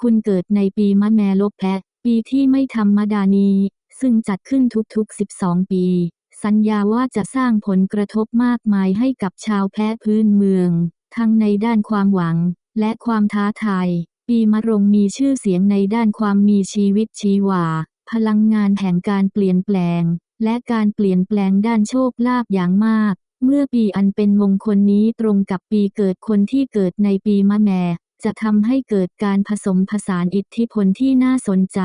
คุณเกิดในปีมะแมลบแพะ ปีที่ไม่ธรรมดานี้ ซึ่งจัดขึ้นทุกๆ 12 ปี สัญญาว่าจะสร้างผลกระทบมากมายให้กับชาวแพะพื้นเมือง ทั้งในด้านความหวัง และความท้าทาย ปีมะรงมีชื่อเสียงในด้านความมีชีวิตชีวา พลังงานแห่งการเปลี่ยนแปลง และการเปลี่ยนแปลงด้านโชคลาภอย่างมากเมื่อปีอันเป็นมงคลนี้ตรงกับปีเกิดคนที่เกิดในปีมะแม่ จะทำให้เกิดการผสมผสานอิทธิพลที่น่าสนใจ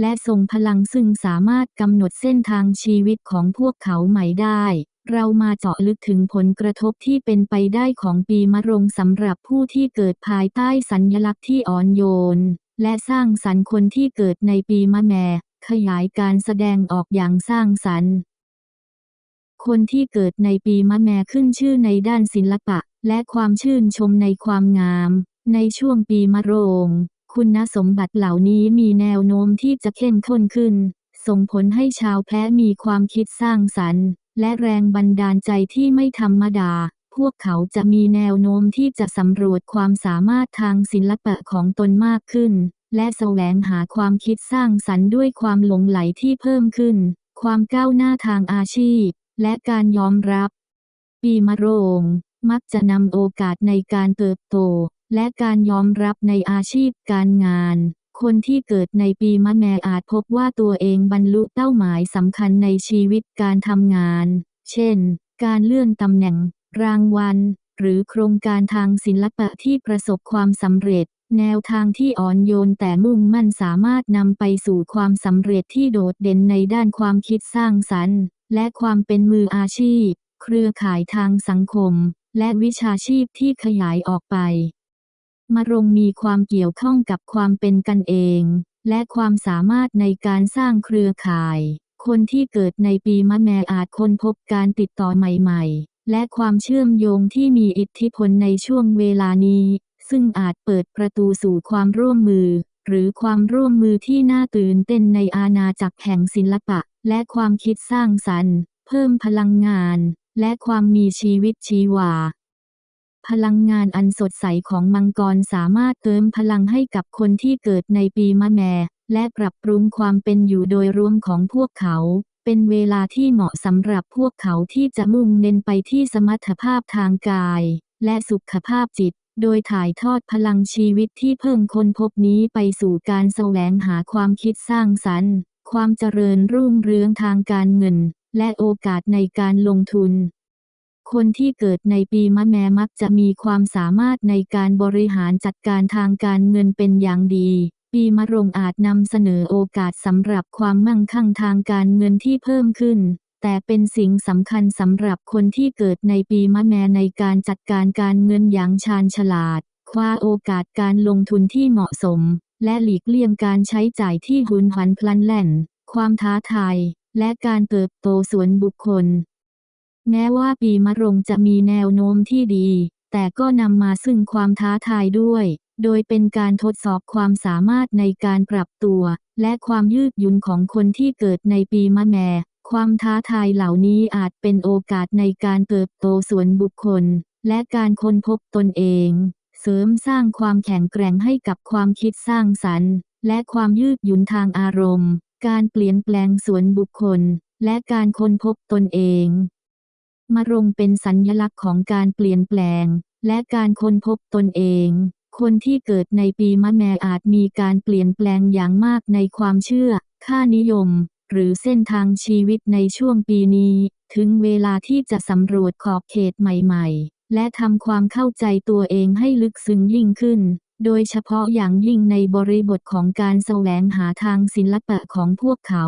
และทรงพลังซึ่งสามารถกำหนดเส้นทางชีวิตของพวกเขาใหม่ได้ เรามาเจาะลึกถึงผลกระทบที่เป็นไปได้ของปีมะรงสำหรับผู้ที่เกิดภายใต้สัญลักษณ์ที่อ่อนโยน และสร้างสรรค์คนที่เกิดในปีมะแม่ ขยายการแสดงออกอย่างสร้างสรรค์คนที่เกิดในปีมะแม่ขึ้นชื่อในด้านศิลปะ และความชื่นชมในความงาม ในช่วงปีมะโรง คุณสมบัติเหล่านี้มีแนวโน้มที่จะเข้มข้นขึ้น ส่งผลให้ชาวแพ้มีความคิดสร้างสรรค์ และแรงบันดาลใจที่ไม่ธรรมดา พวกเขาจะมีแนวโน้มที่จะสำรวจความสามารถทางศิลปะของตนมากขึ้น และแสวงหาความคิดสร้างสรรค์ด้วยความหลงไหลที่เพิ่มขึ้น ความก้าวหน้าทางอาชีพ และการยอมรับ ปีมะโรง มักจะนำโอกาสในการเติบโต และการยอมรับในอาชีพการงาน คนที่เกิดในปีมะแม่อาจพบว่าตัวเองบรรลุเป้าหมายสำคัญในชีวิตการทำงาน เช่น การเลื่อนตำแหน่ง รางวัล หรือโครงการทางศิลปะที่ประสบความสำเร็จ แนวทางที่อ่อนโยนแต่มุ่งมั่นสามารถนำไปสู่ความสำเร็จที่โดดเด่นในด้านความคิดสร้างสรรค์ และความเป็นมืออาชีพ เครือข่ายทางสังคม และวิชาชีพที่ขยายออกไป มะรงมีความเกี่ยวข้องกับความเป็นกันเอง และความสามารถในการสร้างเครือข่าย คนที่เกิดในปีมะแมอาจค้นพบการติดต่อใหม่ๆ และความเชื่อมโยงที่มีอิทธิพลในช่วงเวลานี้ ซึ่งอาจเปิดประตูสู่ความร่วมมือ หรือความร่วมมือที่น่าตื่นเต้นในอาณาจักรแห่งศิลปะ และความคิดสร้างสรรค์ เพิ่มพลังงาน และความมีชีวิตชีวา พลังงานอันสดใสของมังกรสามารถเติมพลังให้กับคนที่เกิดในปีมะแม่และปรับปรุงความเป็นอยู่โดยรวมของพวกเขา เป็นเวลาที่เหมาะสำหรับพวกเขาที่จะมุ่งเน้นไปที่สมรรถภาพทางกาย และสุขภาพจิต โดยถ่ายทอดพลังชีวิตที่เพิ่งค้นพบนี้ไปสู่การแสวงหาความคิดสร้างสรรค์ ความเจริญรุ่งเรืองทางการเงิน และโอกาสในการลงทุน คนที่เกิดในปีมะแม่มักจะมีความสามารถในการบริหารจัดการทางการเงินเป็นอย่างดี ปีมะโรงอาจนำเสนอโอกาสสำหรับความมั่งคั่งทางการเงินที่เพิ่มขึ้น แต่เป็นสิ่งสำคัญสำหรับคนที่เกิดในปีมะแม่ในการจัดการการเงินอย่างชาญฉลาด คว้าโอกาสการลงทุนที่เหมาะสม และหลีกเลี่ยงการใช้จ่ายที่หุนหันพลันแล่น ความท้าทาย และการเติบโตส่วนบุคคล แม้ว่าปีมะรงจะมีแนวโน้มที่ดี แต่ก็นำมาซึ่งความท้าทายด้วย โดยเป็นการทดสอบความสามารถในการปรับตัว และความยืดหยุ่นของคนที่เกิดในปีมะแม่ความท้าทายเหล่านี้อาจเป็นโอกาสในการเติบโตส่วนบุคคล และการค้นพบตนเอง เสริมสร้างความแข็งแกร่งให้กับความคิดสร้างสรรค์ และความยืดหยุ่นทางอารมณ์ การเปลี่ยนแปลงส่วนบุคคล และการค้นพบตนเอง มะรงเป็นสัญลักษณ์ของการเปลี่ยนแปลง และการค้นพบตนเอง คนที่เกิดในปีมะแมอาจมีการเปลี่ยนแปลงอย่างมากในความเชื่อ ค่านิยม หรือเส้นทางชีวิตในช่วงปีนี้ ถึงเวลาที่จะสำรวจขอบเขตใหม่ๆ และทำความเข้าใจตัวเองให้ลึกซึ้งยิ่งขึ้น โดยเฉพาะอย่างยิ่งในบริบทของการแสวงหาทางศิลปะของพวกเขา